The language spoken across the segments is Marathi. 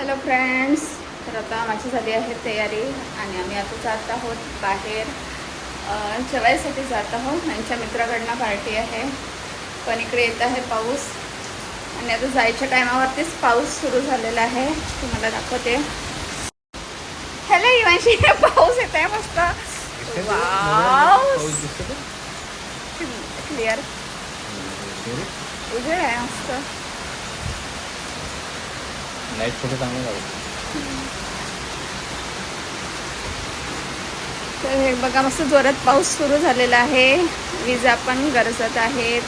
हॅलो फ्रेंड्स तर आता माझी झाली आहे तयारी आणि आम्ही आता जात आहोत बाहेर. जेवायसाठी जात आहोत. यांच्या मित्राकडनं पार्टी आहे. पण इकडे येत आहे पाऊस. आणि आता जायच्या टायमावरतीच पाऊस सुरू झालेला आहे. तुम्हाला दाखवते. हॅलो इवांशी. पाऊस येत आहे मस्त. वाव क्लिअर उजेड आहे मस्त. नाईट फोटो चांगला लागतो तर हे बघा मस्त जोरात पाऊस सुरू झालेला आहे. विजा पण गरजत आहेत.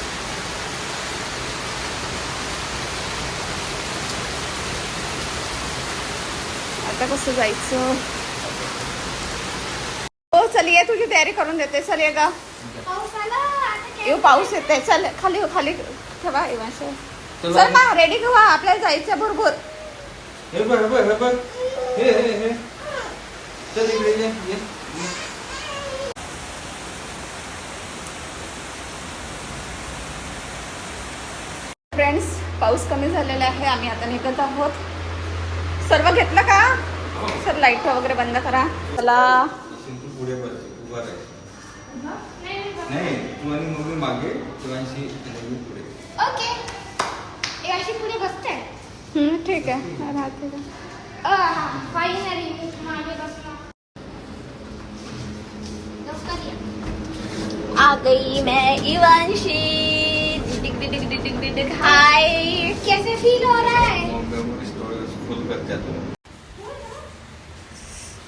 आता कसं जायचं? हो चल ये तुझी तयारी करून देते. चल ये गा. येऊ पाऊस येते चल खाली खाली ठेवा इवांश चल. चल मग रेडी व्हा आपल्याला जायचं बरोबर हे बघ हे बघ हे बघ. हे हे हे. चल इकडे ये ये. फ्रेंड्स पाऊस कमी झालेला आहे आम्ही आता निघत आहोत. सर्व घेतलं का? सर लाइट वगैरे बंद करा. चला. तू पुढे नाही तू आणि मम्मी मागे आणि पुढे. ओके हे अशी पुढे ठीक आहे. राहते फायनली. आ गई मैं इवांशी. डिग डिग डिग डिग डिग डिग हाय. कैसे फील हो रहा है?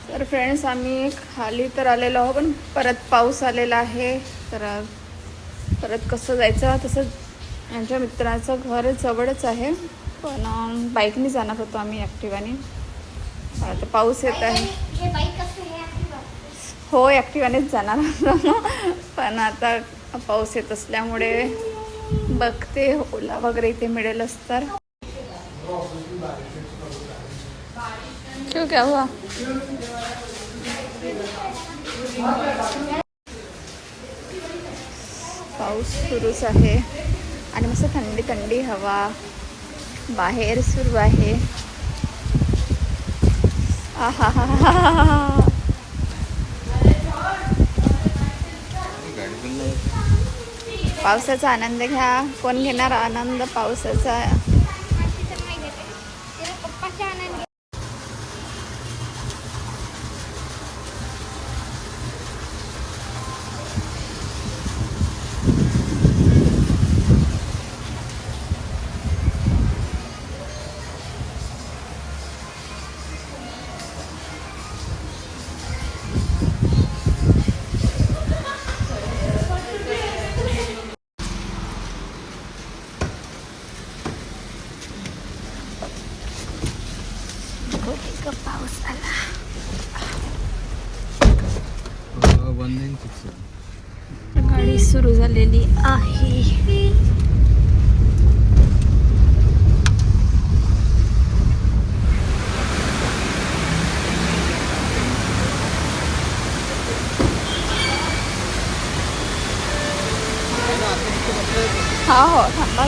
तर फ्रेंड्स आम्ही खाली तर आलेलो आहोत पण परत पाऊस आलेला आहे. तर परत कसं जायचं? तसं यांच्या मित्राचं घर जवळच आहे. पण बाईकने जाणार होतो आम्ही ॲक्टिवाने आता पाऊस येत आहे. हो ॲक्टिवानेच जाणार होतो. पण आता पाऊस येत असल्यामुळे बघते ओला वगैरे इथे मिळेलच तर. क्या हुआ हो. पाऊस सुरूच आहे. आणि मस्त थंडी थंडी हवा. बाहेर सुरू आहे. पावसाचा आनंद घ्या. कोण घेणार आनंद? पावसाचा सुरू झालेली आहे. हा हो थांबा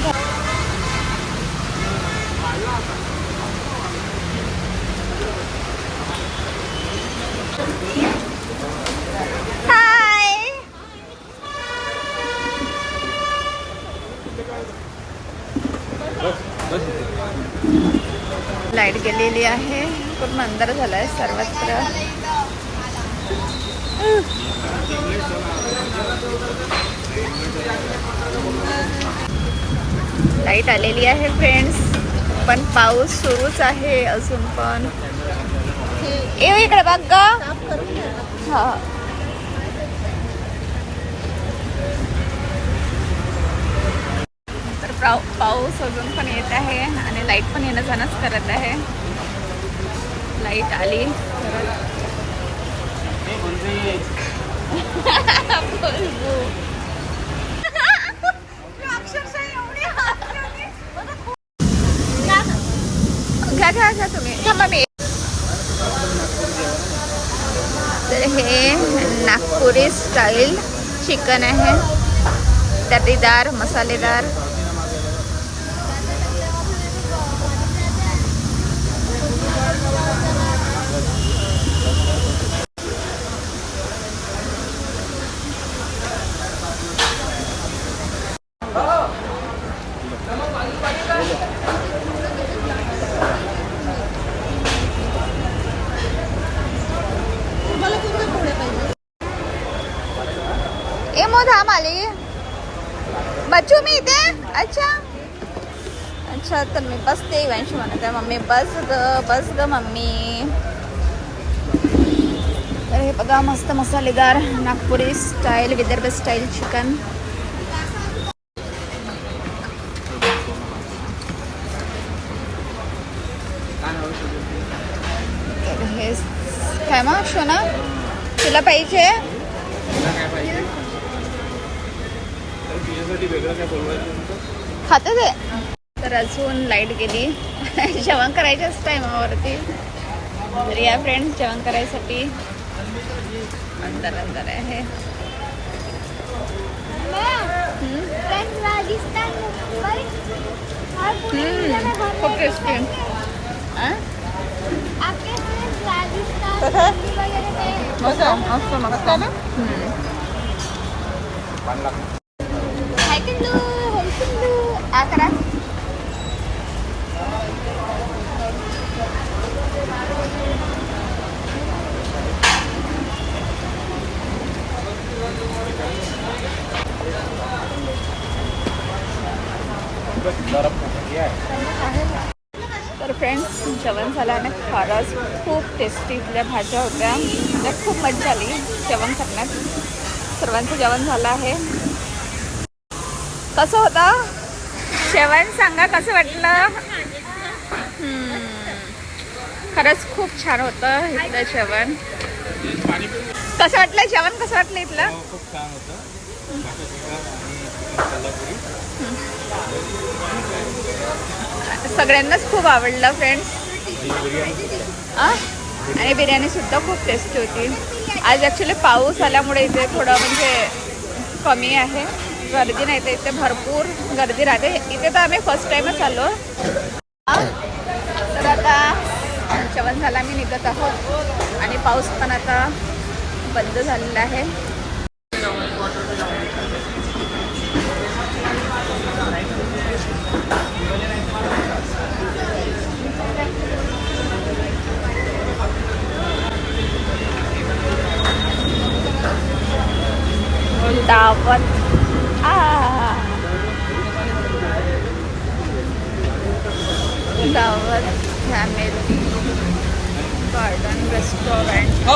लाइट गेलेली आहे. पूर्ण अंधार आहे सर्वत्र. लाइट आलेली आहे फ्रेंड्स. पण पाऊस सुरूच आहे अजून पण. इकडे बघ हा. पाव पाऊ पाऊस अजून पण येत आहे आणि लाइट पण येणं जाणंच करत आहे. लाइट आली. घ्या घ्या घ्या तुम्ही. थांबा मी. तर हे नागपुरी स्टाईल चिकन आहे. दर्दीदार मसालेदार. थांब आली बच्चू मी इथे? अच्छा. अच्छा तर मी बसते इव्हांशी म्हणत आहे मम्मी बस ग बस ग मम्मी. तर हे बघा मस्त मसालेदार Nagpuri style Vidarbha style chicken हे काय मग शोना तुला पाहिजे? खाते ते तर अजून लाइट गेली. जेवण करायच्याच टायमावरती तर या फ्रेंड्स जेवण करायसाठी अंदर अंदर आहे. हम्म. फ्रेंड्स राजस्थान मुंबई और पूरे हम्म, इंडिया में बहुत खूप famous टेस्टी है। आपके फ्रेंड्स राजस्थान कसं? दिल्ली वगैरह गए हैं? मस्त मस्त मस्त हम्म. हाय किंदू होम किंदू आ करा तर फ्रेंड्स जेवण झालं आणि खरंच खूप टेस्टी इथल्या भाज्या होत्या. म्हणजे खूप मजा आली जेवण करण्यात. सर्वांचं जेवण झालं आहे. कसं होतं? जेवण सांगा कसं वाटलं. खरंच खूप छान होतं इथलं जेवण. कसं वाटलं? जेवण कसं वाटलं इथलं? खूप छान होतं. कोल्हापुरी सगळ्यांनाच खूप आवडलं फ्रेंड्स आणि बिर्याणी सुद्धा खूप टेस्टी होती. आज ॲक्च्युली पाऊस आल्यामुळे इथे थोडं म्हणजे कमी आहे. गर्दी नाही तर इथे भरपूर गर्दी राहते. इथे तर आम्ही फर्स्ट टाईमच आलो. तर आता जेवण झालं आम्ही निघत आहोत. आणि पाऊस पण आता बंद झालेला आहे. गार्डन रेस्टॉरंट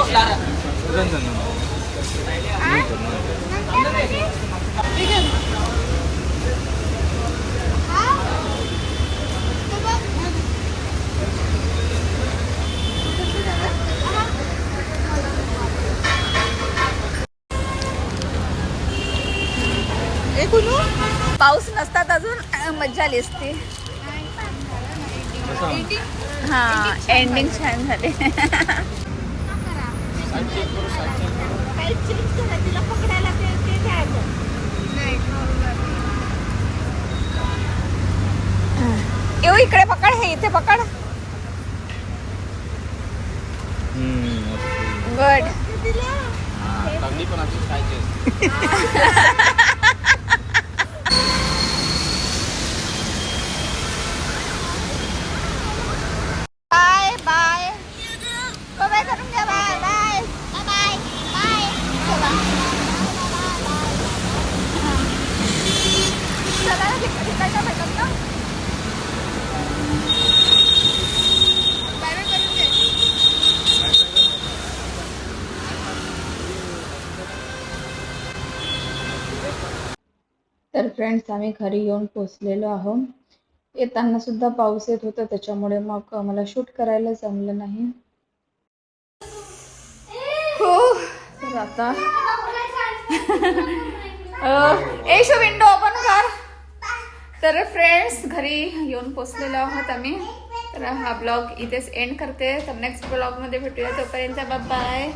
पाऊस नसतात अजून. मज्जा आली असती. हा एंडिंग छान झाले. येऊ इकडे पकड हे इथे पकड. गुड बाय बाय बाय करून घ्या बाय बाय बाय बाय चला तिकडच्या भेटत ना बाय बाय करून घे तर फ्रेंड्स आम्ही घरी येऊन पोचलेलो आहोत. येताना सुद्धा पाऊस येत होता त्याच्यामुळे मग मला शूट करायला जमलं नाही. हो तर आता एशो विंडो ओपन कर. तर फ्रेंड्स घरी येऊन पोचलेलो आहोत आम्ही. तर हा ब्लॉग इथेच एंड करते. तर नेक्स्ट ब्लॉगमध्ये भेटूया. तोपर्यंत बाय